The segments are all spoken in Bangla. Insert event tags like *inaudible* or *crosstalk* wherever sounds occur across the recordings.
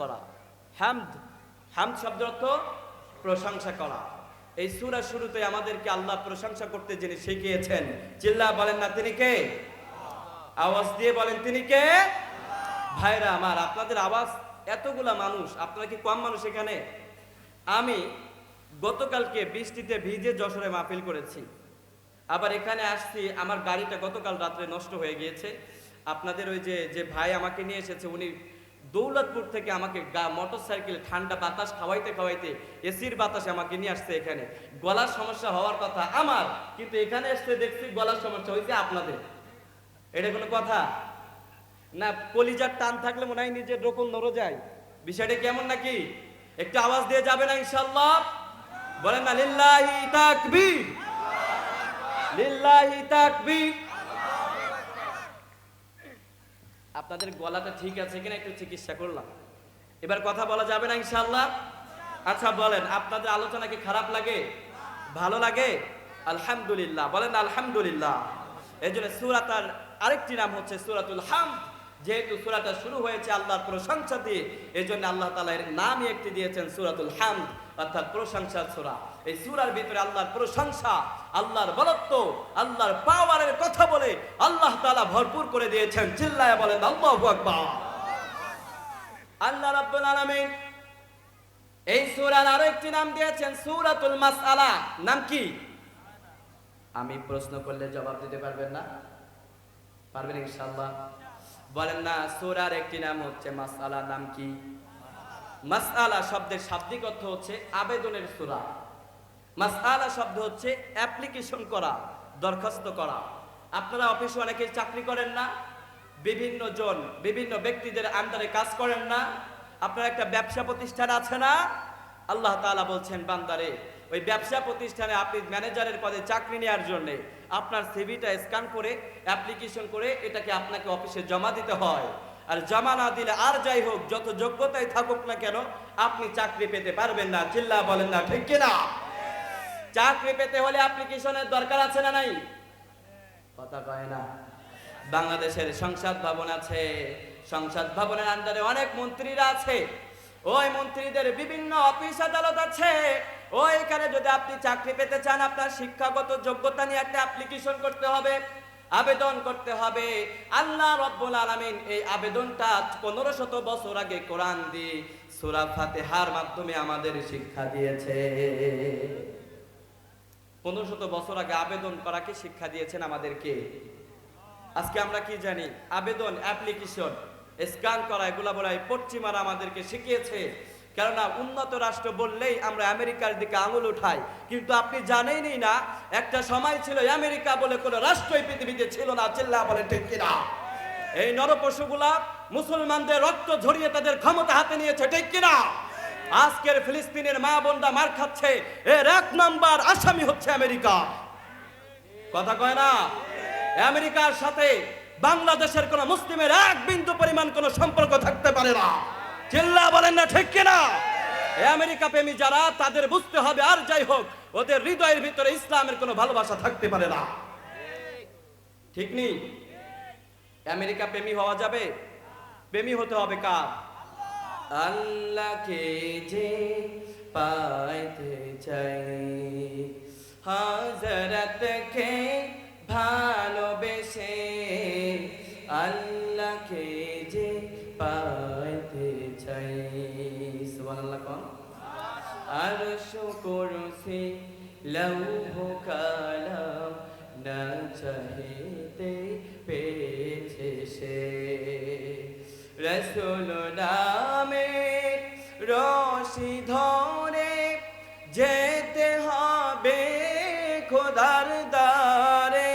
করা। হামদ হামদ শব্দ অর্থ প্রশংসা করা। এই সূরা শুরুতে আমাদেরকে আল্লাহ প্রশংসা করতে যিনি শিখিয়েছেন, চিল্লা বলেন না তিনি কে? আওয়াজ দিয়ে বলেন তিনি কে? ভাইরা আমার, আপনাদের আওয়াজ এতগুলা মানুষ, আপনারা কি কম মানুষ এখানে? আমি গতকালকে বৃষ্টিতে ভিজে যশোরে মাহফিল করেছি। আবার এখানে আসছি, আমার গাড়িটা গতকাল রাত্রে নষ্ট হয়ে গিয়েছে। আপনাদের ওই যে যে ভাই আমাকে নিয়ে এসেছে, উনি দৌলতপুর থেকে আমাকে গা মোটর সাইকেল ঠান্ডা বাতাস খাওয়াইতে খাওয়াইতে এসির বাতাসে আমাকে নিয়ে আসছে এখানে। গলার সমস্যা হওয়ার কথা আমার, কিন্তু এখানে এসে দেখছি গলার সমস্যা হয়েছে আপনাদের। এটা কোনো কথা? না, কলিজার টান থাকলে মনে হয় নিজের রকম নড়ে যায়। বিষয়টা কেমন নাকি? একটু আওয়াজ দিয়ে যাবে না ইনশাল্লাহ বলেন না, লিল্লাহি তাকবীর। লিল্লাহি তাকবীর। আপনাদের গলাটা ঠিক আছে কিনা একটু চিকিৎসা করলাম। এবার কথা বলা যাবে না ইনশাল্লাহ আচ্ছা বলেন, আপনাদের আলোচনা কি খারাপ লাগে? ভালো লাগে? আলহামদুলিল্লাহ। বলেন আলহামদুলিল্লাহ। এই জন্য সুরাতার আরেকটি নাম হচ্ছে সুরাতুল হাম যেহেতু সুরাটা শুরু হয়েছে আল্লাহর প্রশংসা দিয়ে এই জন্য আল্লাহ তালা এর নামই একটি দিয়েছেন সুরাতুল হাম অর্থাৎ প্রশংসার সুরা। এই সুরার ভিতরে আল্লাহর প্রশংসা, আল্লাহর বলত্ব, আল্লাহর পাওয়ারের কথা বলে আল্লাহ তাআলা ভরপুর করে দিয়েছেন। চিল্লায় বলেন, আল্লাহু আল্লাহ রাব্বুল আলামিন এই সূরার আরও একটি নাম দিয়েছেন, সূরাতুল মাসআলা। নাম কি? আমি প্রশ্ন করলে জবাব দিতে পারবেন না? পারবেন ইনশাআল্লাহ। বলেন না, সূরার একটি নাম হচ্ছে মাসআলা। নাম কি? মাসআলা শব্দের শাব্দিক অর্থ হচ্ছে আবেদনের সূরা। মাসআলা শব্দ হচ্ছে অ্যাপ্লিকেশন করা, দরখাস্ত করা। আপনারা অফিসে অনেকে চাকরি করেন না, বিভিন্ন জন, বিভিন্ন ব্যক্তিদের আন্ডারে কাজ করেন না, আপনার একটা ব্যবসা প্রতিষ্ঠান আছে না? আল্লাহ তাআলা বলছেন, বান্দারে, ওই ব্যবসা প্রতিষ্ঠানে আপনি ম্যানেজারের পদে চাকরি নেওয়ার জন্য আপনার সিভিটা স্ক্যান করে অ্যাপ্লিকেশন করে এটাকে আপনাকে অফিসে জমা দিতে হয়। আর জমা না দিলে আর যাই হোক, যত যোগ্যতাই থাকুক না কেন, আপনি চাকরি পেতে পারবেন না। চিল্লা বলেন না, ঠিক কিনা? চাকরি পেতে হলে অ্যাপ্লিকেশনের দরকার আছে না নাই? কথা কয় না। বাংলাদেশের সংসদ ভবন আছে। সংসদ ভবনের আন্ডারে অনেক মন্ত্রীরা আছে। ওই মন্ত্রীদের বিভিন্ন অফিস আদালত আছে। ওইখানে যদি আপনি চাকরি পেতে চান, আপনার শিক্ষাগত যোগ্যতা নিয়ে একটা অ্যাপ্লিকেশন করতে হবে। আবেদন করতে হবে। আল্লাহ রব্বুল আলামিন এই আবেদনটা পনেরো শত বছর আগে কোরআন দিয়ে সূরা ফাতিহার মাধ্যমে আমাদের শিক্ষা দিয়েছে। পনেরো শত বছর আগে আবেদন করাকে শিক্ষা দিয়েছেন আমাদেরকে? আজকে আমরা কি জানি? আবেদন, অ্যাপ্লিকেশন, স্ক্যান করা, এগুলা বলাই পশ্চিমারা আমাদেরকে শিখিয়েছে। কেননা উন্নত রাষ্ট্র বললেই আমরা আমেরিকার দিকে আঙুল উঠাই। কিন্তু আপনি জানেনই না, একটা সময় ছিল আমেরিকা বলে কোনো রাষ্ট্রই পৃথিবীতে ছিল না, চিল্লা বলে, ঠিক কিনা? এই নরপশুগুলা মুসলমানদের রক্ত ঝরিয়ে তাদের ক্ষমতা হাতে নিয়েছে, ঠিক কিনা? আজকের ফিলিস্তিনের মা বোনরা মার খাচ্ছে, এর এক নম্বর আসামি হচ্ছে আমেরিকা। কথা কয় না? আমেরিকার সাথে বাংলাদেশের কোন মুসলিমের এক বিন্দু পরিমাণ কোন সম্পর্ক থাকতে পারে না। চিল্লা বলেন না, ঠিক কিনা? আমেরিকা প্রেমী যারা, তাদের বুঝতে হবে, আর যাই হোক, ওদের হৃদয়ের ভিতরে ইসলামের কোনো ভালোবাসা থাকতে পারে না। ঠিক নেই আমেরিকা প্রেমী হওয়া যাবে? প্রেমী হতে হবে কার? আল্লাহকে যে পাইতে চাই ভালোবেসে শুকরসি লৌহ কালাম না চাহিতে পেয়েছে সে। রসুল নামে রশি ধরে যেতে হবে খোদার দারে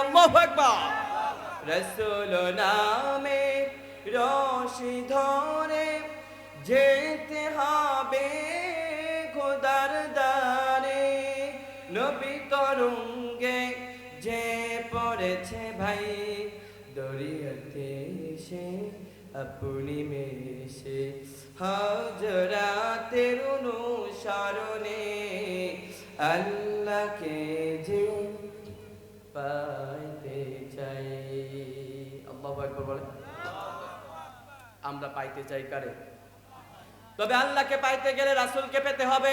আল্লাহু আকবার। রসুল নামে রশি ধরে যেতে দরিয়াতে সে আপনি মেশে হাজরাতের অনুসরণে আল্লাহকে যে পাইতে চাই আল্লাহ একবার বলে আমরা পাইতে চাই কারে তবে আল্লাহকে পাইতে গেলে রাসূলকে পেতে হবে।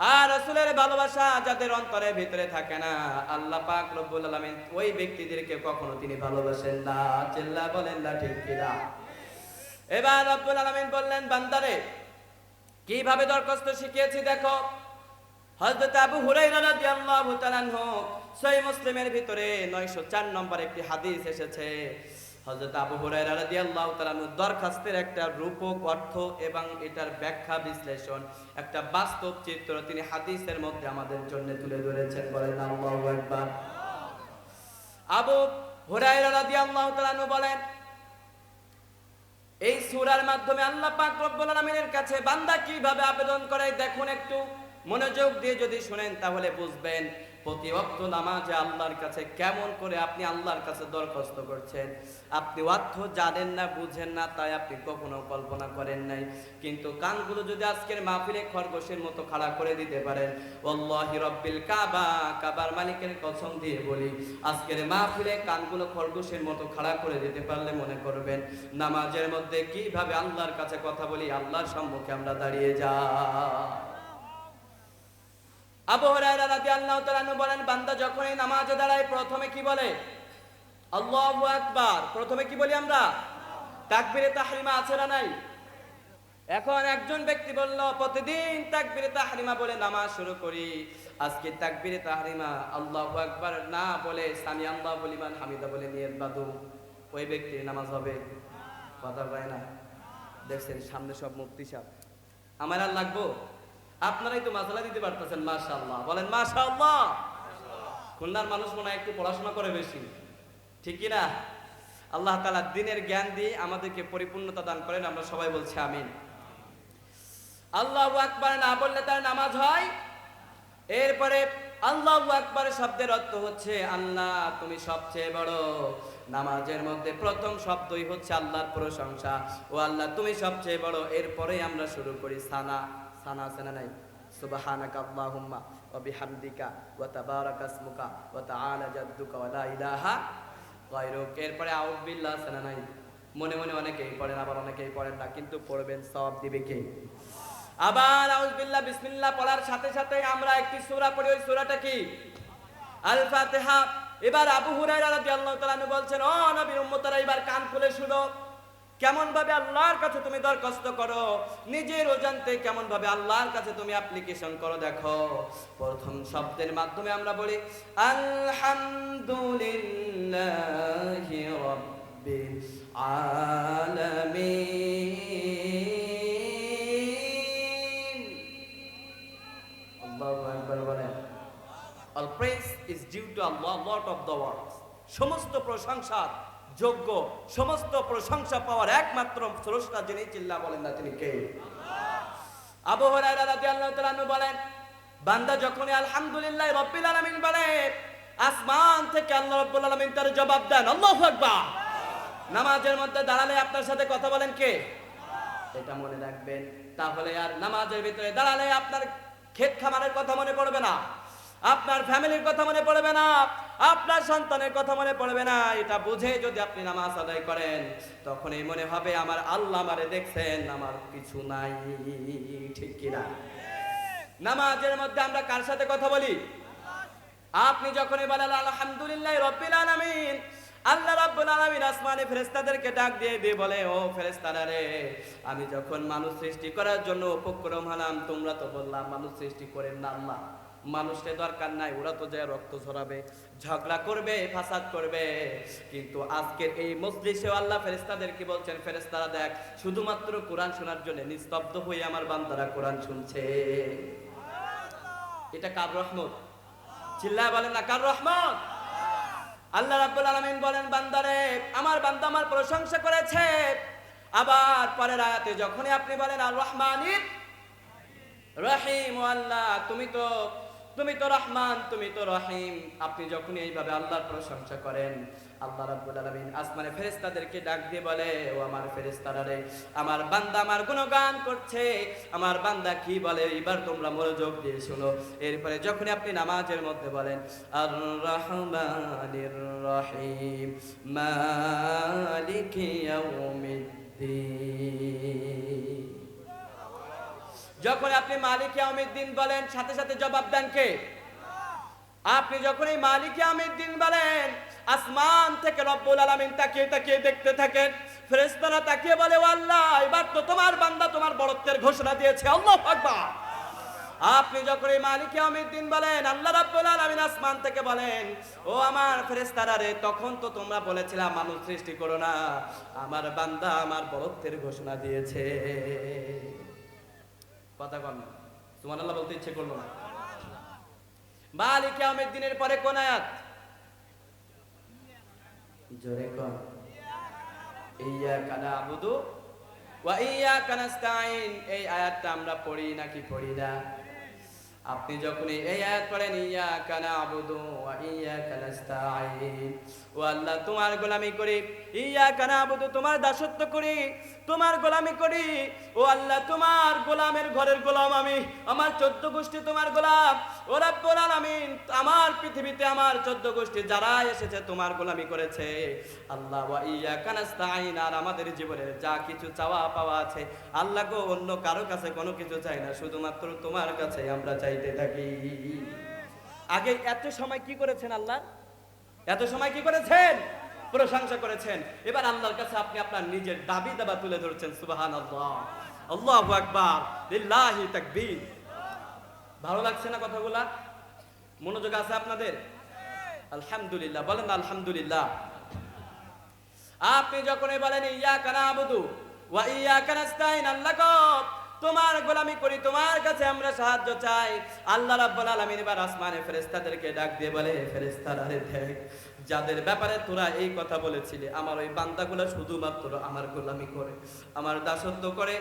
আর রাসূলের ভালোবাসা যাদের অন্তরের ভিতরে থাকে না, আল্লাহ পাক রব্বুল আলামিন ওই ব্যক্তিদেরকে কখনো তিনি ভালোবাসেন না। চিল্লা বলেন না ঠিক কিনা? এবার রব্বুল আলামিন বললেন, বান্দারে, কীভাবে দরখাস্ত শিখিয়েছি দেখো। হযরত আবু হুরায়রা রাদিয়াল্লাহু তাআলা সহিহ মুসলিমের ভিতরে 904 নম্বর একটি হাদিস এসেছে। হযরত আবু হুরায়রা রাদিয়াল্লাহু তাআলা আনহু দরখাস্তের একটা রূপক অর্থ এবং এটার ব্যাখ্যা বিশ্লেষণ, একটা বাস্তব চিত্র তিনি হাদিসের মধ্যে আমাদের জন্য তুলে ধরেছেন। বলেন আল্লাহু আকবার। আবু হুরায়রা রাদিয়াল্লাহু তাআলা আনহু বলেন, এই সূরার মাধ্যমে আল্লাহ পাক রব্বুল আলামিনের কাছে বান্দা কীভাবে আবেদন করে? দেখুন একটু মনোযোগ দিয়ে যদি শুনেন তাহলে বুঝবেন। নামাজে আল্লাহর কাছে কেমন করে আপনি আল্লাহর কাছে দরখাস্ত করছেন? আপনি অর্থ জানেন না, বুঝেন না, তাই আপনি কখনো কল্পনা করেন নাই। কিন্তু কানগুলো যদি আজকের মাহফিলে খরগোশের মতো খাড়া করে দিতে পারেন রব্বিল কাবা, কাবার মালিকের কসম দিয়ে বলি, আজকের মাহফিলে কানগুলো খরগোশের মতো খাড়া করে দিতে পারলে মনে করবেন, নামাজের মধ্যে কীভাবে আল্লাহর কাছে কথা বলি, আল্লাহর সম্মুখে আমরা দাঁড়িয়ে যাই। আবু হুরায়রা রাদিয়াল্লাহু তাআলা আনহু বলেন, বান্দা যখনই নামাজে দাঁড়ায়, প্রথমে কি বলে? আল্লাহু আকবার। প্রথমে কি বলি আমরা? তাকবীরে তাহরিমা আছে না নাই? এখন একজন ব্যক্তি বলল, প্রতিদিন তাকবীরে তাহরিমা বলে নামাজ শুরু করি। আজকে তাকবীরে তাহরিমা আল্লাহু আকবার না বলে সামি আল্লাহ বলিমান হামিদা বলে নিয়ত বাদু ওই ব্যক্তির নামাজ হবে। কথা কয় না? দেখছেন সামনে সব মুক্তি সাহ আমার আর লাগবো? আপনারাই তো মাসালা দিতে পারতেছেন, মাশাআল্লাহ। বলেন, মাশাআল্লাহ। খুলনার মানুষ মনে একটু পড়াশোনা করে বেশি। ঠিক কি না? আল্লাহ তাআলা দিনের জ্ঞান দিয়ে আমাদেরকে পরিপূর্ণতা দান করেন, আমরা সবাই বলছি আমিন। আল্লাহু আকবার না বললে তার নামাজ হয়? এরপরে আল্লাহু আকবার শব্দের অর্থ হচ্ছে, আল্লাহ তুমি সবচেয়ে বড়। নামাজের মধ্যে প্রথম শব্দই হচ্ছে আল্লাহর প্রশংসা। ও আল্লাহ তুমি সবচেয়ে বড়। এরপরে আমরা শুরু করি সানা। সানা আছে না নাই? ওয়া তাবারাকা ইসমুকা ওয়া তাআলা জাদ্দুকা ওয়া লা ইলাহা গায়রুক। এরপরে আউযু বিল্লাহ আছে না নাই? মনে মনে অনেকেই পড়েন, আবার অনেকেই পড়েন না, কিন্তু পড়বেন, সওয়াব দিবে কে? আবার আউযু বিল্লাহ, বিসমিল্লাহ পড়ার সাথে সাথে আমরা একটি সূরা পড়ি, ওই সূরাটা কি? আল ফাতিহা এবার আবু হুরায়রা রাদিয়াল্লাহু তাআলা বলছেন, ও নবীর উম্মতরা, এবার কান খুলে শুনো। কেমন ভাবে আল্লাহর কাছে তুমি দরখাস্ত করো? নিজের অজান্তে কেমন ভাবে আল্লাহর কাছে তুমি অ্যাপ্লিকেশন করো দেখো। প্রথম শব্দের মাধ্যমে আমরা বলি, আলহামদুলিল্লাহি. সমস্ত প্রশংসা যোগ্য, সমস্ত প্রশংসা পাওয়ার একমাত্র স্রষ্টা যিনি চিল্লা বলেন না তিনি কে? আবু হুরায়রা রাদিয়াল্লাহু তাআলা বলেন, বান্দা যখনই আলহামদুলিল্লাহ রাব্বিল আলামিন বলে, আসমান থেকে আল্লাহ রাব্বুল আলামিন তার জবাব দেন, আল্লাহু আকবার। নামাজের মধ্যে দাঁড়ালে আপনার সাথে কথা বলেন কে? এটা মনে রাখবেন, তাহলে আর নামাজের ভিতরে দাঁড়ালে আপনার ক্ষেত খামারের কথা মনে পড়বে না। আপনার ফ্যামিলির কথা মনে পড়বে না, আপনার সন্তানের কথা মনে পড়বে না। এটা বুঝে যদি আপনি নামাজ আদায় করেন, তখনই মনে হবে আমার আল্লাহ আমারে দেখছেন, আমার কিছু নাই, ঠিক কিনা? নামাজের মধ্যে আমরা কার সাথে কথা বলি? আপনি যখনই বলেন, আলহামদুলিল্লাহ রব্বিল আলামিন, আল্লাহ রাব্বুল আলামিন আসমানে ফেরেশতাদেরকে ডাক দিয়ে দিয়ে বলে, ও ফেরেশতারা রে, আমি যখন মানুষ সৃষ্টি করার জন্য উপক্রম হলাম, তোমরা তো বললাম মানুষ সৃষ্টি করেন না আল্লাহ। মানুষের দরকার নাই, ওরা তো যায় রক্ত ঝরাবে, ঝগড়া করবে, ফাসাদ করবে। কিন্তু আজকের এই মজলিসে আল্লাহ ফেরেশতাদের কি বলছেন? ফেরেশতারা দেখ, শুধুমাত্র কোরআন শোনার জন্য নিস্তব্ধ হয়ে আমার বান্দারা কোরআন শুনছে। এটা কার রহমত? চিল্লায় বলেন না, কার রহমত? আল্লাহ রাব্বুল আলামিন বলেন, বান্দারে, আমার বান্দা আমার প্রশংসা করেছে। আবার পরের আয়াতে যখনই আপনি বলেন, আর রহমানির রহিম আল্লাহ, তুমি তো তুমি তো রহমান, তুমি তো রহিম। আপনি যখন এইভাবে আল্লাহর প্রশংসা করেন, আল্লাহ রাব্বুল আলামিন আসমানে ফেরেশতাদেরকে ডাক দিয়ে বলে, ও আমার ফেরেশতারা রে, আমার বান্দা আমার গুণগান করছে। আমার বান্দা কি বলে? এবার তোমরা মনোযোগ দিয়ে শোনো। এরপরে যখনই আপনি নামাজের মধ্যে বলেন আর রহমানির রহিম, মালিকি ইয়াউমিদ্দিন। যখন আপনি মালিক দিন বলেন, সাথে সাথে জবাব দেন কে? আপনি যখন এই মালিক দিন বলেন, আসমান থেকে রব্বুল আলামিন তাকিয়ে তাকিয়ে দেখতে থাকেন, ফেরেশতারা তাকিয়ে বলে "ও আল্লাহ, এবার তো তোমার বান্দা তোমার বড়ত্বের ঘোষণা দিয়েছে, আল্লাহু আকবার। আপনি যখন এই মালিক আমির দিন বলেন, আল্লাহ রাব্বুল আলামিন আসমান থেকে বলেন, ও আমার ফেরেশতারা রে, তখন তো তোমরা বলেছিলা, মানুষ সৃষ্টি করো না, আমার বান্দা আমার বড়ত্বের ঘোষণা দিয়েছে। কথা কম না। সুবহানাল্লাহ বলতে ইচ্ছে করল না। মালিক ইয়াউমিদ দিনের পরে কোন আয়াত? জোরে কর ইyyaka না'বুদু ওয়া ইyyaka নাস্তাইন এই আয়াতটা আমরা পড়ি নাকি পড়ি না? আপনি যখন এই আয়াত পড়েন ইyyaka না'বুদু ওয়া ইyyaka নাস্তাইন ও আল্লাহ, তোমার গোলামি করি। ইyyaka না'বুদু, তোমার দাসত্ব করি। তোমার গোলামি করি। ও আল্লাহ, তোমার গোলামের ঘরের গোলাম আমি। আমার চোদ্দ গোষ্ঠী তোমার গোলাম। ও রাব্বুল আলামিন, আমার পৃথিবীতে আমার চোদ্দ গোষ্ঠী যারা এসেছে, তোমার গোলামি করেছে। আল্লাহ, ওয়া ইyyaka নাস্তাইন আর আমাদের জীবনের যা কিছু চাওয়া পাওয়া আছে, আল্লাহ গো, অন্য কারও কাছে কোনো কিছু চাই না, শুধুমাত্র তোমার কাছে আমরা চাইতে থাকি। আগে এত সময় কি করেছেন আল্লাহ? এত সময় কি করেছেন? প্রশংসা করেছেন। এবার আল্লাহর কাছে আপনি আপনার নিজের দাবি দাবা তুলে ধরছেন সুবাহান আল্লাহ আল্লাহু আকবার। লিল্লাহি তাকবীর। ভালো লাগছে না কথাগুলা? মনোযোগ আছে আপনাদের? আলহামদুলিল্লাহ। বলেন আলহামদুলিল্লাহ। আপনি যখনই বলেন ইয়া কানা আবুদু ওয়া ইয়া কানাস্তাইন আল্লাহ তোমার গোলামি করি, তোমার কাছে আমরা সাহায্য চাই। আল্লাহ রাব্বুল আলামিন এবার আসমানে ফেরেশতাদেরকে ডাক দিয়ে বলে, ফেরেশতারা দেখ যাদের ব্যাপারে তোরা এই কথা বলেছিলি, আমার ওই বান্দাগুলো শুধুমাত্র আমার গোলামি করে, আমার দাসত্ব করে,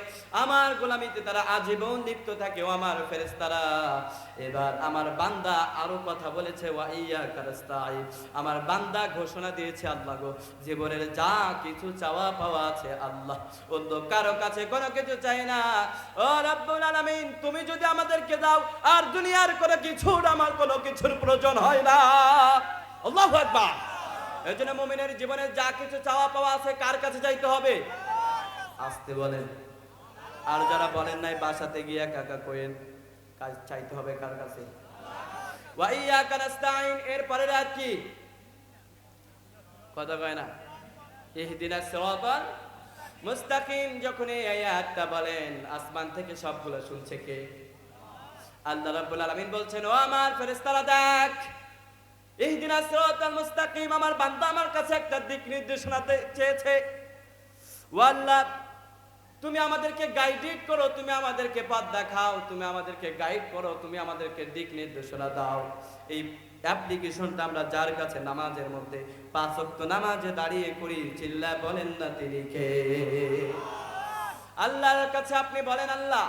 আমার গোলামিতে তারা আজীবন লিপ্ত থাকে, ও আমার ফেরেশতারা। এবার আমার বান্দা আরও কথা বলেছে, ওয়া ইয়া আমার বান্দা ঘোষণা দিয়েছে আল্লাহ গো, জীবনের যা কিছু চাওয়া পাওয়া আছে আল্লাহ। অন্য কারও কাছে কোনো কিছু চাই না। ও রব্বুল আলামিন, তুমি যদি আমাদেরকে দাও, আর দুনিয়ার কোনো কিছুর, আমার কোনো কিছুর প্রয়োজন হয় না। আল্লাহু আকবার। এই জন্য জীবনে যা কিছু চাওয়া পাওয়া আছে কার কাছে চাইতে হবে? আসতে বলেন। আর যারা বলেন নাই, বাসাতে গিয়া কাকা কোয়েন কাজ চাইতে হবে কার কাছে? ওয়া ইয়াকা নাস্তাইন এর পরের আয়াত কি? কথা কয় না? ইহদিনাস সিরাতাল মুস্তাকিম, যখন এই আয়াতটা বলেন, আসমান থেকে সবগুলো শুনছে কে? আল্লাহ রাব্বুল আলামিন বলছেন, ও আমার ফেরেশতারা দেখ ইহদিনাস সিরাতাল মুস্তাকিম আমার বান্দা আমার কাছে একটা দিক নির্দেশনা চেয়েছে। ও আল্লাহ তুমি আমাদেরকে গাইডেড করো, তুমি আমাদেরকে পথ দেখাও, তুমি আমাদেরকে গাইড করো, তুমি আমাদেরকে দিক নির্দেশনা দাও। এই অ্যাপ্লিকেশনটা আমরা যার কাছে নামাজের মধ্যে পাঁচ ওয়াক্ত নামাজে দাঁড়িয়ে করি, চিল্লা বলেন না তিনি কে? আল্লাহর কাছে আপনি বলেন, আল্লাহ,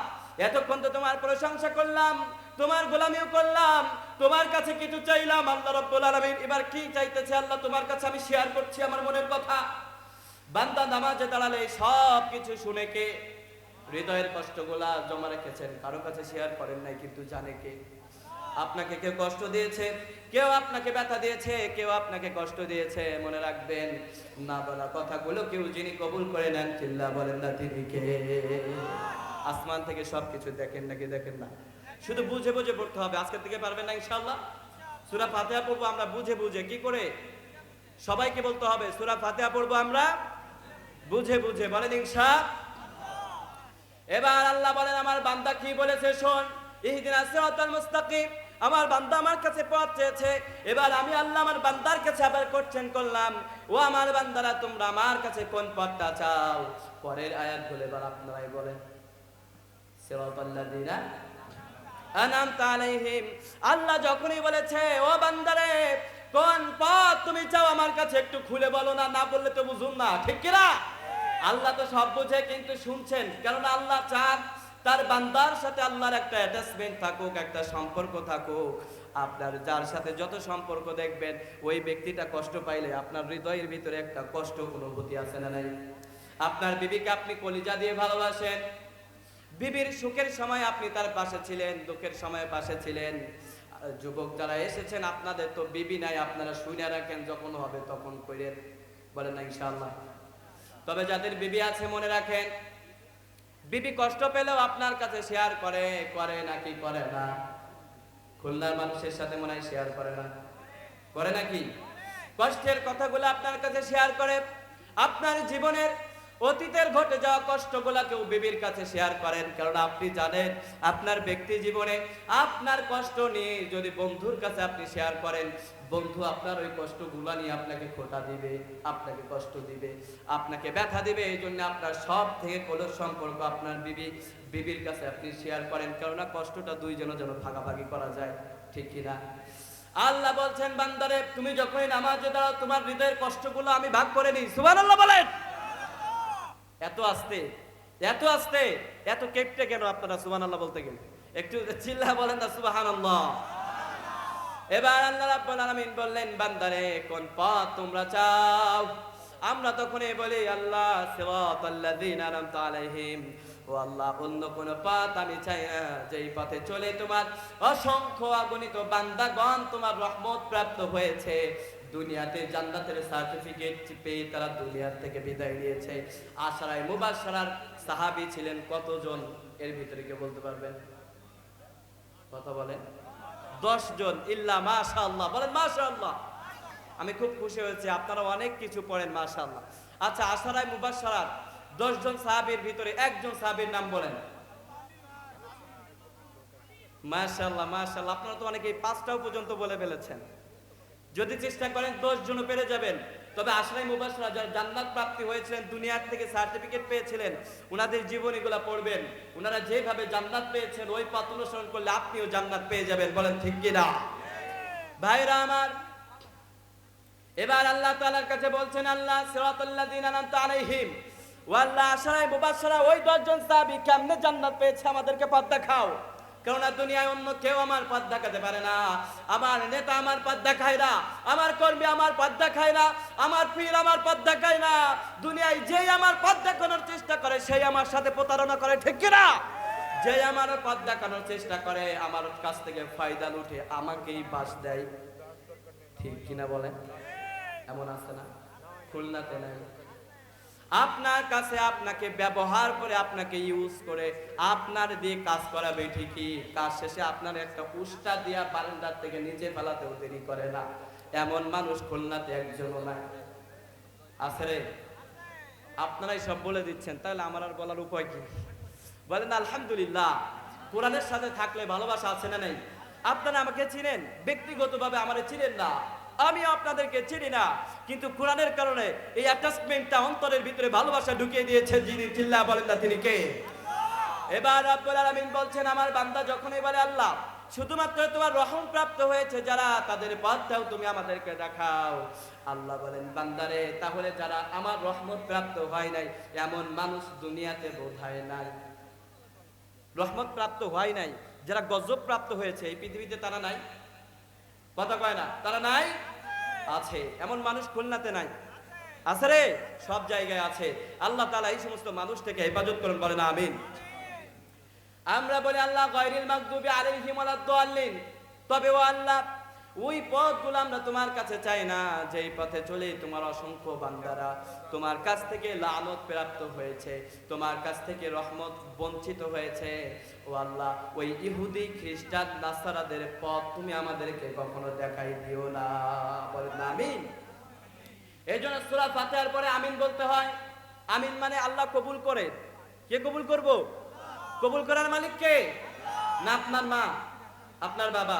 এতক্ষণ তো তোমার প্রশংসা করলাম। তোমার গোলামিও করলাম, তোমার কাছে কিছু চাইলাম, আল্লাহ রব্বুল আলামিন। এবার কি চাইতেছে আল্লাহ? তোমার কাছে আমি শেয়ার করছি আমার মনের কথা। বান্দা নামাজে দাঁড়ালে সব কিছু শুনে কে? হৃদয়ের কষ্টগুলা জমা রেখেছেন। কারও কাছে শেয়ার করেন নাই, কিন্তু জানে কে? আপনাকে কেউ কষ্ট দিয়েছে? কেউ আপনাকে ব্যথা দিয়েছে? কেউ আপনাকে কষ্ট দিয়েছে? মনে রাখবেন, না বলা কথাগুলো কেউ যিনি কবুল করে নেন, চিল্লা বলেন না তিনি কে? আসমান থেকে সবকিছু দেখেন নাকি দেখেন না? শুধু বুঝে বুঝে পড়তে হবে। আজকে থেকে পারবেন না ইনশাআল্লাহ। সুরা ফাতিহা পড়ব আমরা বুঝে বুঝে। কি করে? সবাইকে বলতে হবে, সূরা ফাতিহা পড়ব আমরা বুঝে বুঝে। বলেন ইনশা। এবার আল্লাহ বলেন, আমার বান্দা কি বলেছে শোন? ইহদিনাস সিরাতাল মুস্তাকিম। আমার বান্দা আমার কাছে পথ চেয়েছে। এবার আমি আল্লাহ আমার বান্দার কাছে আবার কোশ্চেন করলাম। ও আমার বান্দারা, তোমরা আমার কাছে কোন পথটা চাও? পরের আয়াত বলে এবার আপনারাই বলেন। সিরাতাল্লাযিনা আল্লাহ যখনই বলেছে, ও বান্দারে, কোন পথ তুমি চাও আমার কাছে একটু খুলে বলো না না বললে তো বুঝুন না, ঠিক কিনা আল্লাহ তো সব বুঝে কিন্তু শুনছেন কারণ আল্লাহ চান তার বান্দার সাথে আল্লাহর একটা অ্যাটাচমেন্ট থাকুক, একটা সম্পর্ক থাকুক। আপনার যার সাথে যত সম্পর্ক দেখবেন, ওই ব্যক্তিটা কষ্ট পাইলে আপনার হৃদয়ের ভিতরে একটা কষ্ট, অনুভূতি আছে না নাই? আপনার বিবিকে আপনি কলিজা দিয়ে ভালোবাসেন বিবির সুখের সময় আপনি তার পাশে ছিলেন, দুঃখের সময় পাশে ছিলেন। যুবক যারা এসেছেন, আপনাদের তো বিবি নাই, আপনারা শুনে রাখেন, যখন হবে তখন কইরেন বলেন না, ইনশাআল্লাহ। তবে যাদের বিবি আছে, মনে রাখেন, বিবি কষ্ট পেলেও আপনার কাছে শেয়ার করে করে নাকি করে না? খুলনার মানুষের সাথে মনে হয় শেয়ার করে না। করে নাকি কষ্টের কথাগুলো আপনার কাছে শেয়ার করে। আপনার জীবনের অতীতের ঘটে যাওয়া কষ্টগুলা কেউ বিবির কাছে শেয়ার করেন কারণ আপনি জানেন আপনার ব্যক্তি জীবনে আপনার কষ্ট নিয়ে যদি বন্ধুর কাছে আপনি শেয়ার করেন, বন্ধু আপনার ওই কষ্টগুলা নিয়ে আপনাকে খোটা দিবে, আপনাকে কষ্ট দিবে, আপনাকে ব্যথা দিবে, এই জন্য আপনার সব থেকে কলর সম্পর্ক আপনার বিবি, বিবির কাছে আপনি শেয়ার করেন, কেননা কষ্টটা দুইজনের যেন ভাগাভাগি করা যায়, ঠিক কিনা? আল্লাহ বলছেন, বান্দারে, তুমি যখনই নামাজে দাও তোমার হৃদয়ের কষ্টগুলো আমি ভাগ করে নিই। সুবহানাল্লাহ বলেন। এত আস্তে এত আস্তে, এত কেকটে কেন আপনারা সুবহানাল্লাহ বলতে গেলে? একটু চিল্লা বলেন না, সুবহানাল্লাহ। এবার আল্লাহ রাব্বুল আলামিন বললেন, বান্দারে, কোন পথ তোমরা চাও? আমরা তখনই বলি, আল্লাহ সিরাতাল্লাযীনা আনআমতা আলাইহিম। ও আল্লাহ, অন্য কোন পথ আমি চাই না। যেই পথে চলে তোমার অসংখ্য অগণিত বান্দাগণ তোমার রহমত প্রাপ্ত হয়েছে। দুনিয়াতে জান্নাতের সার্টিফিকেট পেয়ে তারা দুনিয়ার থেকে বিদায় নিয়েছে। আশারায় মুবাশশারার সাহাবী ছিলেন কতজন? এর ভিতরে কে বলতে পারবেন কথা বলেন দশ জন ইল্লা মাশা আল্লাহ বলেন মাশা আল্লাহ আমি খুব খুশি হয়েছি। আপনারা অনেক কিছু পড়েন মাশা আল্লাহ আচ্ছা আশারায় মুবাশশারার দশ জন সাহাবীর ভিতরে একজন সাহাবীর নাম বলেন। মাশাআল্লাহ মাশাআল্লাহ। আপনারা তো অনেকেই পাঁচটাও পর্যন্ত বলে ফেলেছেন। যদি চেষ্টা করেন, দশ জনও পেরে যাবেন। তবে আশরাই মুবাসরা যারা জান্নাত প্রাপ্তি হয়েছিলেন, দুনিয়ার থেকে সার্টিফিকেট পেয়েছিলেন ওনাদের জীবনীগুলা পড়বেন। ওনারা যেভাবে জান্নাত পেয়েছেন, ওই পথ অনুসরণ করলে আপনিও জান্নাত পেয়ে যাবেন, বলেন ঠিক কিনা ভাইরা আমার, এবার আল্লাহ তাআলার কাছে বলছেন, আল্লাহ সিরাতাল্লাযীনা আনআমতা আলাইহিম। ও আল্লাহ আশরাই মুবাসরা ওই দশজন সাহাবী কেমনে জান্নাত পেয়েছে আমাদেরকে পথ দেখাও। কেননা দুনিয়ায় অন্য কেউ আমার পথ দেখাতে পারে না। আমার নেতা আমার পথ দেখায় না, আমার কর্মী আমার পথ দেখায় না, আমার পীর আমার পথ দেখায় না। দুনিয়ায় যেই আমার পথ দেখানোর চেষ্টা করে, সেই আমার সাথে প্রতারণা করে, ঠিক কিনা যে আমার পথ দেখানোর চেষ্টা করে, আমার কাছ থেকে ফায়দা লুটে আমাকেই বাস দেয়। ঠিক কিনা বলে এমন আছে না? খুলনাতে নাই। আপনার কাছে আপনাকে ব্যবহার করে আপনাকে ইউজ করে আপনার দিয়ে কাজ করাবে ঠিকই। কাজ শেষে আপনার একটা উষ্টা দিয়া বারান্দার থেকে নিচে ফেলাতেও দেরি করে না। এমন মানুষ খুলনাতে একজনও নাই। আছে রে? আপনারাই সব বলে দিচ্ছেন, তাহলে আমার আর বলার উপায় কি? বলেন, আলহামদুলিল্লাহ, কোরআনের সাথে থাকলে ভালোবাসা আছে না নাই? আপনারা আমাকে চিনেন, ব্যক্তিগতভাবে আমারে চিনেন না। আমি আপনাদেরকে চিনি না, কিন্তু কোরআনের কারণে এই অ্যাটাচমেন্টটা অন্তরের ভিতরে ভালোবাসা ঢুকিয়ে দিয়েছে যিনি, চিল্লা বলেন না তিনি কে? এবার রব্বুল আলামিন বলছেন, আমার বান্দা যখনই বলে আল্লাহ, শুধুমাত্র তোমার রহম প্রাপ্ত হয়েছে, যারা তাদের পথটাও তুমি আমাদেরকে দেখাও। আল্লাহ বলেন, বান্দারে, তাহলে যারা আমার রহমত প্রাপ্ত হয় নাই, এমন মানুষ দুনিয়াতে বোধহয় নাই। রহমত প্রাপ্ত হয় নাই, যারা গজব প্রাপ্ত হয়েছে, এই পৃথিবীতে তারা নাই। কথা কয় না, তারা নাই? আছে, এমন মানুষ খুলনাতে নাই। আছে রে? সব জায়গায় আছে। আল্লাহ তালা এই সমস্ত মানুষ থেকে হেফাজত করে না আমিন। আমরা বলি, আল্লাহ গয়রিল মাকদুবি আলাইহিম ওয়ালাদ-দাল্লিন তবে ও আল্লাহ ওই পথগুলো আমরা তোমার কাছে চাই না। যেই পথে চলে তোমার অসংখ্য বান্দারা তোমার কাছ থেকে লানত প্রাপ্ত হয়েছে, তোমার কাছ থেকে রহমত বঞ্চিত হয়েছে। ও আল্লাহ, ওই ইহুদি, খ্রিস্টান, নাসারাদের পথ তুমি আমাদেরকে কখনো দেখাই দিও না। বলেন না, আমিন। এই জন্য সুরা ফাতেহার পরে আমিন বলতে হয়। আমিন মানে আল্লাহ কবুল করে। কে কবুল করব? কবুল করার মালিক কে? না, আপনার মা, আপনার বাবা,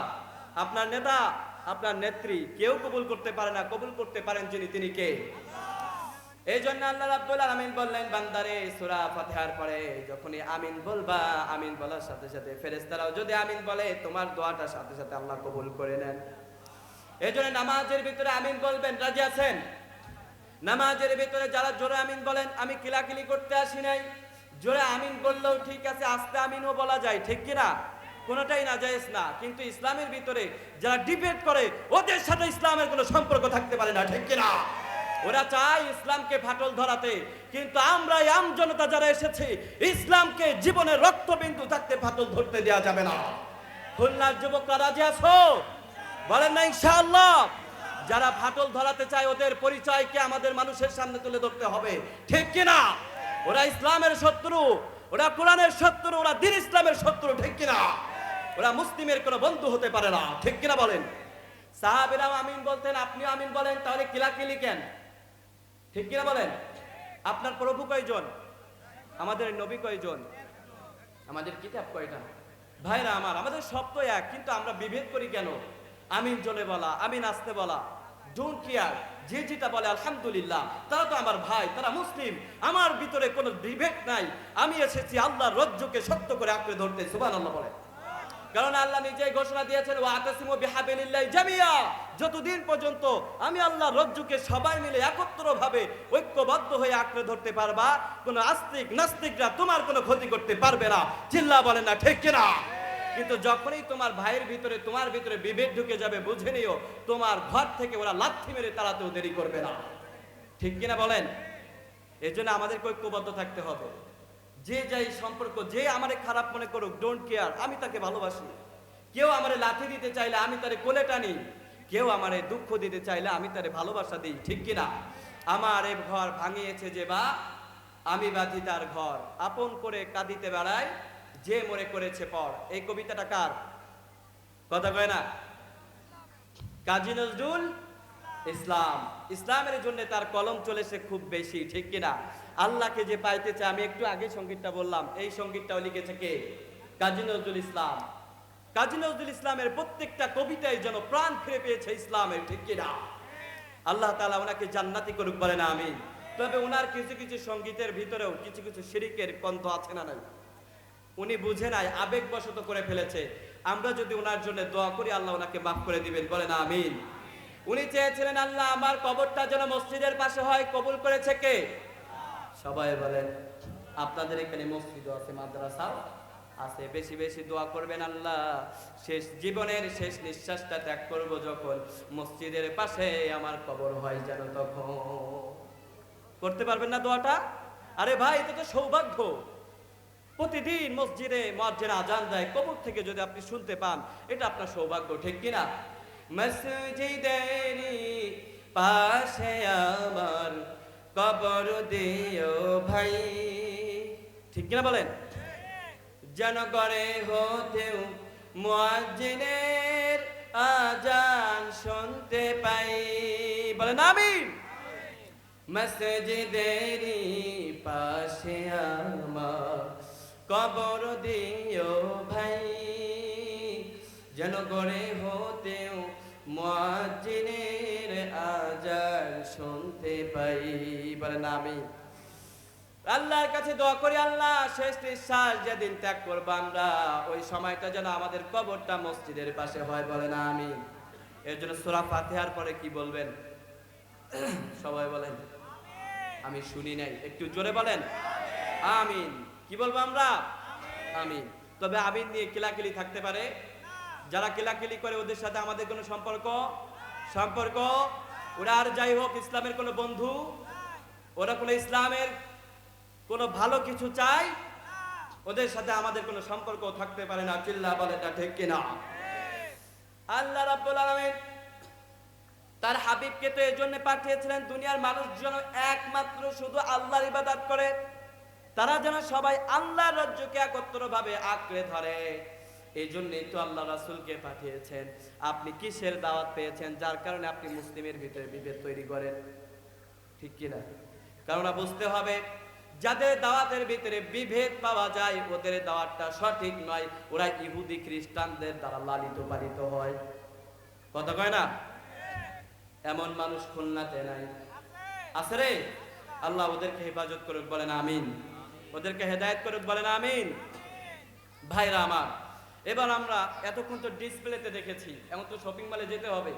আপনার নেতা আপনার নেত্রী কেউ কবুল করতে পারে না, কবুল করতে পারেন যিনি, তিনি কে? এই জন্য আল্লাহ রাব্বুল আলামিন বললেন, বান্দারে, সূরা ফাতিহার পরে যখনই আমিন বলবা, আমিন বলার সাথে সাথে ফেরেশতারাও যদি আমিন বলে, তোমার দোয়াটা সাথে সাথে আল্লাহ কবুল করে নেন। এই জন্য নামাজের ভিতরে আমিন বলবেন, রাজি আছেন? নামাজের ভিতরে যারা জোরে আমিন বলেন, আমি কিলাকিলি করতে আসি নাই। জোরে আমিন বললেও ঠিক আছে, আস্তে আমিনও বলা যায়, ঠিক কিনা? কোনোটাই না জায়েজ না। কিন্তু ইসলামের ভিতরে যারা ডিবেট করে, ওদের সাথে ইসলামের কোনো সম্পর্ক থাকতে পারে না, ঠিক কিনা? ওরা চায় ইসলামকে ফাটল ধরাতে, কিন্তু আমরা আম জনতা যারা এসেছি, ইসলামকে জীবনের রক্তবিন্দু থাকতে ফাটল ধরতে দেওয়া যাবে না। খুলনার যুবকরা রাজি আছো? বলেন না ইনশাআল্লাহ। যারা ফাটল ধরাতে চায়, ওদের পরিচয়কে আমাদের মানুষের সামনে তুলে ধরতে হবে, ঠিক কিনা? ওরা ইসলামের শত্রু, ওরা কোরআনের শত্রু, ওরা দিন ইসলামের শত্রু, ঠিক কিনা? ওরা মুসলিমের কোনো বন্ধু হতে পারে না। ঠিক কিনা বলেন? সাহাবিরাও আমিন বলতেন আপনিও আমিন বলেন তাহলে কিলাকিলি কেন? ঠিক কিনা বলেন? আপনার প্রভু কয়জন? আমাদের নবী কয়জন? আমাদের কিতাব কয়টা? ভাইরা আমার আমাদের সব তো এক কিন্তু আমরা বিভেদ করি কেন? আমিন জলে বলা আমিন আসতে বলা। ডোন্ট কেয়ার যে যেটা বলে আলহামদুলিল্লাহ তারা তো আমার ভাই তারা মুসলিম। আমার ভিতরে কোনো বিভেদ নাই। আমি এসেছি আল্লাহর রজ্জুকে সত্য করে আঁকড়ে ধরতে সুবান আল্লাহ বলে কারণ আল্লাহ নিজেই ঘোষণা দিয়েছেন ও আতাসিমু বিহাবিলিল্লাহি জামিয়া। যতদিন পর্যন্ত আমি আল্লাহ রজ্জুকে সবাই মিলে একত্র ভাবে ঐক্যবদ্ধ হয়ে আঁকড়ে ধরতে পারবা, কোন আস্তিক নাস্তিকরা তোমার কোনো ক্ষতি করতে পারবে না। চিল্লা বলেন না, ঠিক কিনা? কিন্তু যখনই তোমার ভাইয়ের ভিতরে, তোমার ভিতরে বিভেদ ঢুকে যাবে, বুঝে নিও, তোমার ঘর থেকে ওরা লাথি মেরে তাড়াতেও দেরি করবে না। ঠিক কিনা বলেন? এই জন্য আমাদেরকে ঐক্যবদ্ধ থাকতে হবে। যে যাই সম্পর্ক, যে আমারে খারাপ মনে করুক ডোন্ট কেয়ার আমি তাকে ভালোবাসি। কেউ আমারে লাথি দিতে চাইলে আমি তারে কোলে টানি। কেউ আমারে দুঃখ দিতে চাইলে আমি তারে ভালোবাসা দিই, ঠিক কিনা আমার এ ঘর ভাঙিয়েছে যে বা, আমি বাঁধি তার ঘর। আপন করে কাঁদিতে বেড়ায়, যে মনে করেছে পর। এই কবিতাটা কার? কথা কয় না? কাজী নজরুল ইসলাম। ইসলামের জন্য তার কলম চলেছে খুব বেশি, ঠিক কিনা আল্লাহকে যে পাইতে চায়, আমি একটু আগে সঙ্গীতটা বললাম। এই সঙ্গীতটাও লিখেছে কে? কাজী নজরুল ইসলাম। কাজী নজরুল ইসলামের প্রত্যেকটা কবিতায় যেন প্রাণ ফিরে পেয়েছে ইসলামের, ঠিক কিনা? আল্লাহ তালা ওনাকে জান্নাতি করুক বলে না আমি তবে ওনার কিছু কিছু সঙ্গীতের ভিতরেও কিছু কিছু শিরিকের কন্থ আছে না নাই? উনি বুঝে নাই, আবেগবশত করে ফেলেছে। আমরা যদি ওনার জন্য দোয়া করি, আল্লাহ ওনাকে মাফ করে দিবেন বলে না আমিন। উনি চেয়েছিলেন, আল্লাহ, আমার কবরটা যেন মসজিদের পাশে হয়, কবুল করেছে কে? সবাই বলেন, আপনাদের এখানে মসজিদ আছে মাদ্রাসা আছে। বেশি বেশি দোয়া করবেন আল্লাহ। শেষ জীবনের শেষ নিঃশ্বাসটা ত্যাগ করব যখন মসজিদের পাশে আমার কবর হয় যেন তখন। করতে পারবেন না দোয়াটা? আরে ভাই, এটা তো সৌভাগ্য। প্রতিদিন মসজিদে মসজিদে আজান দেয়, কবর থেকে যদি আপনি শুনতে পান, এটা আপনার সৌভাগ্য, ঠিক কিনা মসজিদের পাশে আমার কবর দিও ভাই। ঠিক কিনা বলেন? যেন করে হতেও মুয়াজ্জিনের আজান শুনতে পাই। বলেন আমিন। মসজিদেরই পাশে আমার কবর দিও ভাই। যেন করে হতেও মুয়াজ্জিনের আজান শুনতে পাই। বলেন আমি আল্লাহর কাছে দোয়া করি আল্লাহ শেষ নিঃশ্বাস যেদিন ত্যাগ করব আমরা ওই সময়টা যেন আমাদের কবরটা মসজিদের পাশে হয়। বলেন আমি এর জন্য সুরা ফাতিহার পরে কি বলবেন? *clears throat* সবাই বলেন আমি শুনি নাই। একটু জোরে বলেন আমিন। কি বলব আমরা? আমিন। তবে আমিন নিয়ে কিলাকিলি থাকতে পারে। যারা কিলাকিলি করে ওদের সাথে আমাদের কোনো সম্পর্ক? সম্পর্ক? ওরা আর যাই হোক, ইসলামের কোনো বন্ধু, ওরা কোনো ইসলামের কোনো ভালো কিছু চাই ওদের সাথে আমাদের কোনো সম্পর্ক থাকতে পারে না। চিল্লা বলে এটা ঠিক কিনা? আল্লাহ রাব্বুল আলামিন তার হাবিবকে তো এই জন্য পাঠিয়েছিলেন, দুনিয়ার মানুষ যেন একমাত্র শুধু আল্লাহর ইবাদত করে, তারা যেন সবাই আল্লাহর রাজ্যকে একত্র ভাবে আঁকড়ে ধরে। এই জন্যই তো আল্লাহ রাসূলকে পাঠিয়েছেন। আপনি কিসের দাওয়াত পেয়েছেন? যার কারণে আপনি মুসলিমের ভিতরে বিভেদ তৈরি করেন। ঠিক কিনা? কারণ বুঝতে হবে, যাদের দাওয়াতের ভিতরে বিভেদ পাওয়া যায়, ওদের দাওয়াতটা সঠিক নয়। ওরা ইহুদি খ্রিস্টানদের দ্বারা লালিত, পালিত হয়। কথা কয় না? এমন মানুষ খুলনাতে নাই। আছে রে? আল্লাহ ওদেরকে হেফাজত করুক, বলেন আমিন। ওদেরকে হেদায়েত করুক, বলেন আমিন। ভাইরা আমার এবার আমরা এতক্ষণ তো ডিসপ্লেতে দেখেছি, এখন তো শপিং মলে যেতে হবে।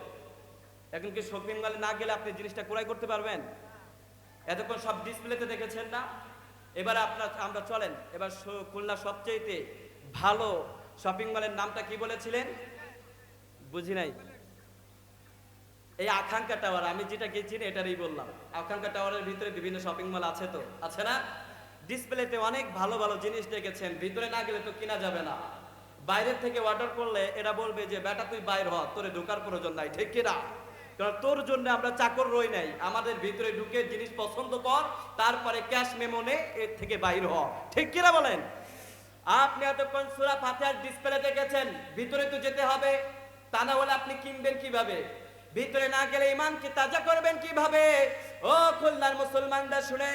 এখন কি শপিং মলে না গেলে আপনি জিনিসটা ক্রয় করতে পারবেন? এতক্ষণ সব ডিসপ্লেতে দেখেছেন না? এবার আপনার, আমরা চলেন, এবার খুলনা সবচেয়েতে ভালো শপিং মলের নামটা কি বলেছিলেন? বুঝি নাই। এই আকাঙ্ক্ষা টাওয়ার আমি যেটা গেছি না এটারই বললাম। আকাঙ্ক্ষা টাওয়ারের ভিতরে বিভিন্ন শপিং মল আছে তো, আছে না? ডিসপ্লেতে অনেক ভালো ভালো জিনিস দেখেছেন, ভিতরে না গেলে তো কিনা যাবে না। বাইরের থেকে অর্ডার করলে এরা বলবে যে, বেটা, তুই বাইর হ, তোরে ঢোকার প্রয়োজন নাই। ঠিক কিনা? কারণ তোর জন্য আমরা চাকর রই নাই। আমাদের ভিতরে ঢুকে জিনিস পছন্দ কর, তারপরে ক্যাশ মেমো নে এর থেকে বাইর হ। ঠিক কিনা বলেন? আপনি এতক্ষণ সুরা ফাতিহার ডিসপ্লে দেখেছেন ভিতরে তো যেতে হবে। তা না হলে আপনি কিনবেন কীভাবে? ভিতরে না গেলে ইমানকে তাজা করবেন কীভাবে? ও খুলনার মুসলমানরা শুনে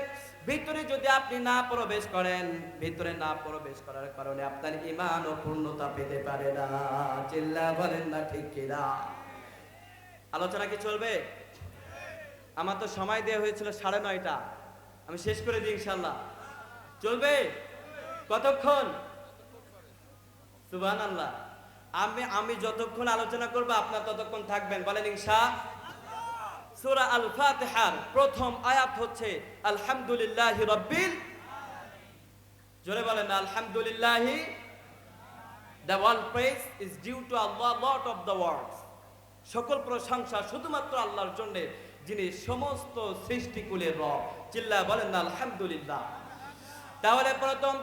ভিতরে যদি আপনি না প্রবেশ করেন, ভিতরে না প্রবেশ করার কারণে আপনার ইমান ও পূর্ণতা পেতে পারে না। চিল্লা বলেন না ঠিক কিনা? আলোচনা কি চলবে? আমার তো সময় দেওয়া হয়েছিল সাড়ে নয়টা। আমি শেষ করে দিই ইনশাল্লাহ চলবে? কতক্ষণ? সুবান আল্লাহ আমি আমি যতক্ষণ আলোচনা করব, আপনার ততক্ষণ থাকবেন। বলেন ইনশা সূরা আল ফাতিহার প্রথম আয়াত হচ্ছে, আলহামদুলিল্লাহ রব্বিল জোরে বলেন, আলহামদুলিল্লাহি the world praise is due to Allah lord of the world সকল প্রশংসা শুধুমাত্র আল্লাহর জন্য, যিনি সমস্ত সৃষ্টিকুলের রব। চিল্লা বলেন, আলহামদুলিল্লাহ। তাহলে প্রথম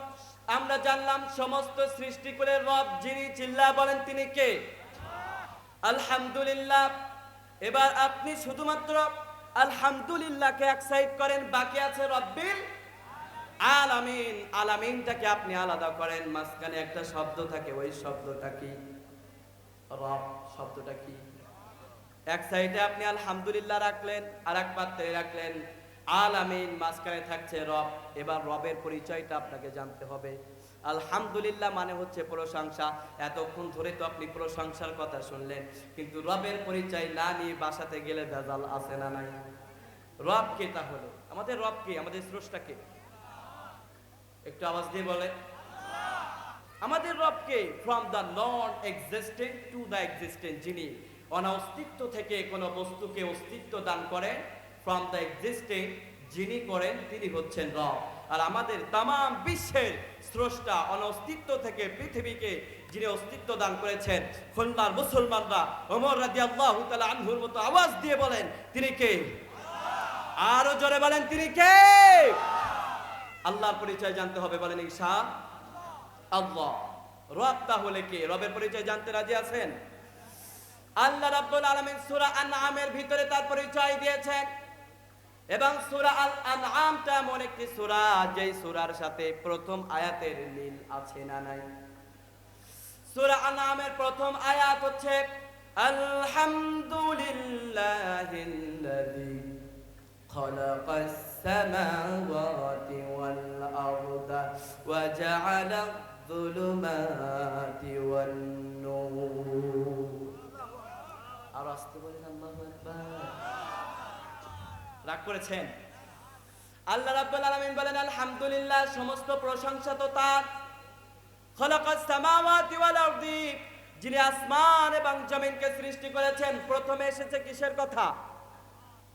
আমরা জানলাম, সমস্ত সৃষ্টিকুলের রব যিনি চিল্লা বলেন তিনি কে? আলহামদুলিল্লাহ। এবার আপনি শুধুমাত্র আলহামদুলিল্লাহকে এক সাইড করেন, বাকি আছে রব্বিল আলামিন। আলামিনটাকে আপনি আলাদা করেন, মাঝখানে একটা শব্দ থাকে, ওই শব্দটা কি? রব, শব্দটা কি? এক সাইডে আপনি আলহামদুলিল্লাহ রাখলেন আর এক পাত্রে রাখলেন, আলামিন, মাঝখানে থাকছে রব। এবার রবের পরিচয়টা আপনাকে জানতে হবে। আলহামদুলিল্লাহ মানে হচ্ছে প্রশংসা। এতক্ষণ ধরে তো আপনি প্রশংসার কথা শুনলেন, কিন্তু রবের পরিচয় না নিয়ে বাসাতে গেলে ভেজাল আছে না নাই? রব কে তাহলে? আমাদের রব কে? আমাদের স্রষ্টাকে একটু আওয়াজ দিয়ে বলে আমাদের রবকে from the non existent to the existent যিনি অনাস্তিত্ব থেকে কোনো বস্তুকে অস্তিত্ব দান করেন ফ্রম দ্য এক্সিস্টেন্ট যিনি করেন, তিনি হচ্ছেন রব। আর আমাদের তাম বিশ্বের স্রষ্টা অনস্তিত্ব থেকে পৃথিবীকে যিনি অস্তিত্ব দান করেছেন, খুলনার মুসলমানরা ওমর রাজি আল্লাহ আনহুর মতো আওয়াজ দিয়ে বলেন, তিনি কে? আরও জোরে বলেন, তিনি কে? আল্লাহর পরিচয় জানতে হবে বলেন ঈশা। আল্লাহ। রব তাহলে কে? রবের পরিচয় জানতে রাজি আছেন? আল্লাহ রাব্বুল আলামিন সূরা আনআমের ভিতরে তার পরিচয় দিয়েছেন। এবং সূরা আল আনআমটা এমন একটি সূরা যেই সূরার সাথে প্রথম আয়াতের মিল আছে না নাই সূরা আনআমের প্রথম আয়াত হচ্ছে আলহামদুলিল্লাহিল্লাযী خلق السماوات والأرض وجعل الظلمات والنور আর রাগ করেছেন? আল্লাহ রাব্বুল আলামিন বলেন, আলহামদুলিল্লাহ, সমস্ত প্রশংসা তো তার। খলাকাস সামাওয়াতি ওয়াল আরদি। যিনি আসমান এবং জমিনকে সৃষ্টি করেছেন, প্রথমে এসেছে কিসের কথা?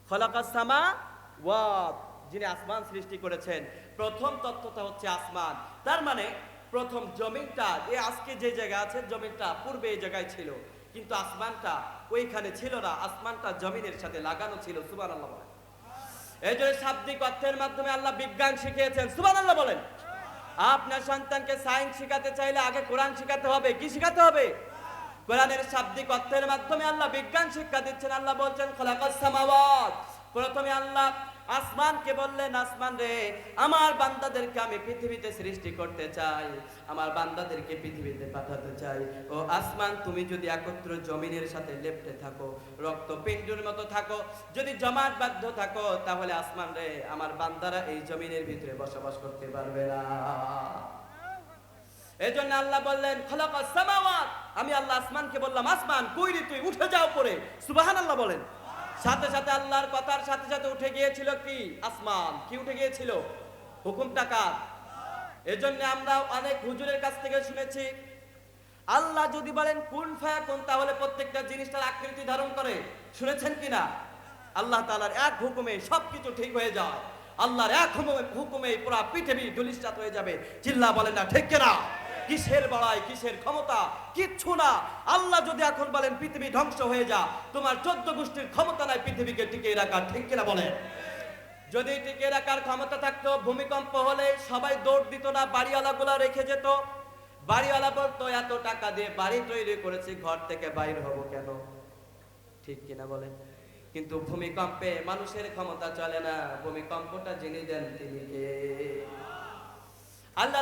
খলাকাস সামা ওয়াত যিনি আসমান সৃষ্টি করেছেন। প্রথম তত্ত্বটা হচ্ছে আসমান। তার মানে প্রথম জমিনটা, এ আজকে যে জায়গা আছে, জমিনটা পূর্বে এই জায়গায় ছিল। কিন্তু আসমানটা ওইখানে ছিল না। আসমানটা জমিনের সাথে লাগানো ছিল বলেন। এই জন্য শাব্দিক অর্থের মাধ্যমে আল্লাহ বিজ্ঞান শিখিয়েছেন। সুবান আল্লাহ বলেন। আপনার সন্তানকে সায়েন্স শেখাতে চাইলে আগে কোরআন শিখাতে হবে। কি শিখাতে হবে? কোরআনের শাব্দিক অর্থের মাধ্যমে আল্লাহ বিজ্ঞান শিক্ষা দিচ্ছেন। আল্লাহ বলছেন, খোলাকাস সামাওয়াত। প্রথমে আল্লাহ আসমানকে বললেন, আসমান রে, আমার বান্দাদেরকে আমি পৃথিবীতে সৃষ্টি করতে চাই। আমার বান্দাদেরকে পৃথিবীতে পাঠাতে চাই। ও আসমান, তুমি যদি একত্র জমিনের সাথে লেপটে থাকো, রক্ত পিণ্ডুর মতো থাকো, যদি জমাট বাধ্য থাকো, তাহলে আসমান রে, আমার বান্দারা এই জমিনের ভিতরে বসবাস করতে পারবে না। এই জন্য আল্লাহ বললেন, খলাকাস সামাওয়াত। আমি আল্লাহ আসমানকে বললাম, আসমান, কই রে তুই? উঠে যাও পরে সুবহানাল্লাহ বলেন। সাথে সাথে আল্লাহর কথার সাথে সাথে উঠে গিয়েছিল কি? আসমান। কি উঠে গিয়েছিল? হুকুম টাকা এজন্য আমরা অনেক হুজুরের কাছ থেকে শুনেছি, আল্লাহ যদি বলেন, কোন ফায়া কোন তাহলে প্রত্যেকটা জিনিসটার আকৃতি ধারণ করে। শুনেছেন কিনা আল্লাহ তাআলার এক হুকুমে সবকিছু ঠিক হয়ে যায়। আল্লাহর এক হুকুমে পুরা পৃথিবী দুলিশাত হয়ে যাবে। চিল্লা বলে না, ঠিক কিনা? কিসের বড়াই, কিসের ক্ষমতা? কিচ্ছু না। আল্লাহ যদি এখন বলেন, পৃথিবী ধ্বংস হয়ে যা, তোমার চোদ্দ গোষ্ঠীর ক্ষমতা নাই পৃথিবীকে টিকে রাখার ঠিক কিনা বলেন? যদি টিকে রাখার ক্ষমতা থাকতো, ভূমিকম্প হলে সবাই দৌড় দিত না, বাড়িওয়ালাগুলো রেখে যেত। বাড়িওয়ালা বলতো, এত টাকা দিয়ে বাড়ি তৈরি করেছি, ঘর থেকে বাইর হব কেন? ঠিক কিনা বলেন? কিন্তু ভূমিকম্পে মানুষের ক্ষমতা চলে না। ভূমিকম্পটা যিনি দেন তিনি আল্লাহ